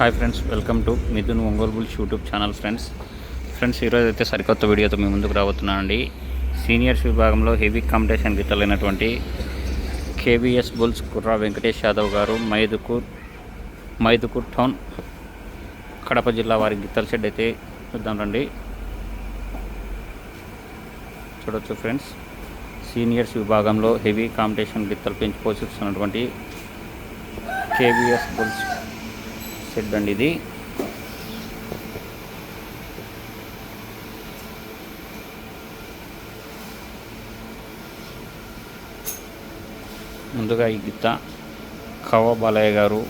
Hi friends welcome to Mithun Ongole bulls YouTube channel friends. Friends ఈరోజు అయితే సరికొత్త వీడియోతో మీ ముందుకు రాబోతున్నానండి. సీనియర్స్ విభాగంలో హెవీ కాంపిటీషన్కి తలైనటువంటి కేవీఎస్ బుల్స్ కుర్రా వెంకటేష్ యాదవ్ గారు మైదుకూర్ మైదుకూర్ టౌన్ కడప జిల్లా వారి గిత్తల షెడ్ అయితే చూద్దాం రండి. చూడొచ్చు ఫ్రెండ్స్ సీనియర్స్ విభాగంలో హెవీ కాంపిటీషన్ గిత్తలు పెంచి పోషిస్తున్నటువంటి కేబిఎస్ బుల్స్ షెడ్ అండి ఇది. ముందుగా ఈ గిత్త కవ బాలయ్య గారు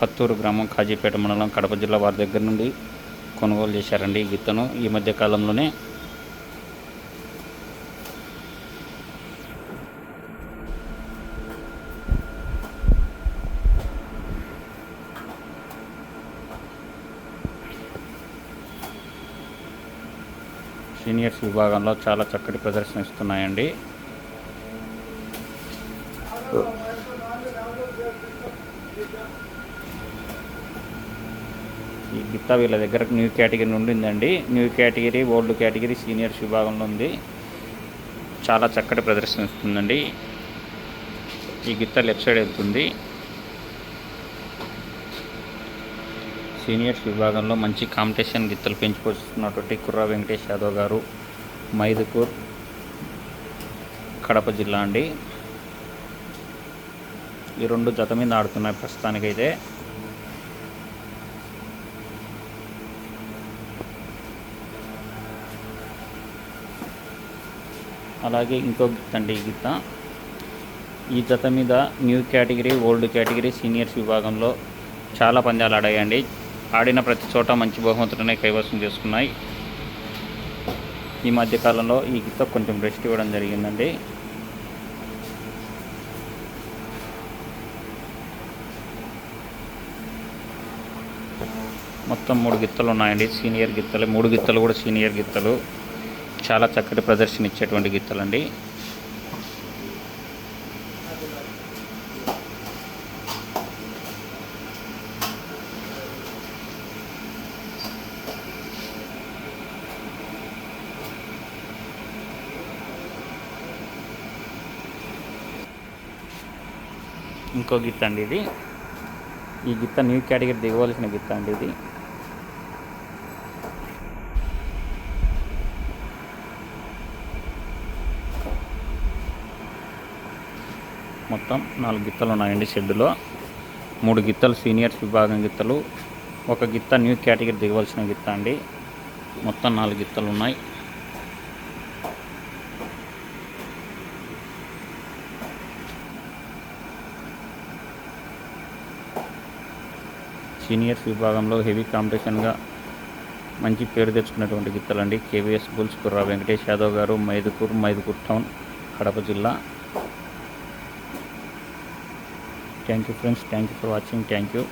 పత్తూరు గ్రామం కాజీపేట మండలం కడప జిల్లా వారి దగ్గర నుండి కొనుగోలు చేశారండి ఈ గిత్తను. ఈ మధ్య కాలంలోనే సీనియర్స్ విభాగంలో చాలా చక్కటి ప్రదర్శన ఇస్తున్నాయండి. ఈ గిత్తా వీళ్ళ దగ్గర న్యూ కేటగిరీ ఉండిందండి. ఉందండి new category old category seniors విభాగంలో ఉంది. చాలా చక్కటి ప్రదర్శన ఇస్తుందండి. ఈ గిత్త లెఫ్ట్ సైడ్ వెళ్తుంది. సీనియర్స్ విభాగంలో మంచి కాంపిటీషన్ గిత్తలు పెంచుకొస్తున్నటువంటి కుర్రా వెంకటేష్ యాదవ్ గారు మైదుకూర్ కడప జిల్లా అండి. ఈ రెండు జత మీద ఆడుతున్నాయి ప్రస్తుతానికైతే. అలాగే ఇంకో గిత్త అండి ఈ గిత్త. ఈ జత మీద new category old category seniors విభాగంలో చాలా పందాలు ఆడాయండి. ఆడిన ప్రతి చోట మంచి బహుమతులనే కైవసం చేసుకున్నాయి. ఈ మధ్యకాలంలో ఈ గీత కొంచెం రెస్ట్ ఇవ్వడం జరిగిందండి. మొత్తం మూడు గిత్తలు ఉన్నాయండి. సీనియర్ గిత్తలు మూడు గిత్తలు కూడా సీనియర్ గిత్తలు చాలా చక్కటి ప్రదర్శన ఇచ్చేటువంటి గిత్తలండి ఇంకో గిత్త అండి ఇది. ఈ గిత్త న్యూ కేటగిరీ దిగవలసిన గిత్త అండి ఇది. మొత్తం నాలుగు గిత్తలు ఉన్నాయండి షెడ్డులో మూడు గిత్తలు సీనియర్స్ విభాగం గిత్తలు. ఒక గిత్త న్యూ కేటగిరీ దిగవలసిన గిత్త అండి. మొత్తం నాలుగు గిత్తలు ఉన్నాయి. సీనియర్స్ విభాగంలో హెవీ కాంపిటీషన్గా మంచి పేరు తెచ్చుకున్నటువంటి గిత్తలండి. KVS bulls Kurra Venkatesh Yadav garu Mydukur Mydukur town Kadapa జిల్లా. Thank you friends thank you for watching thank you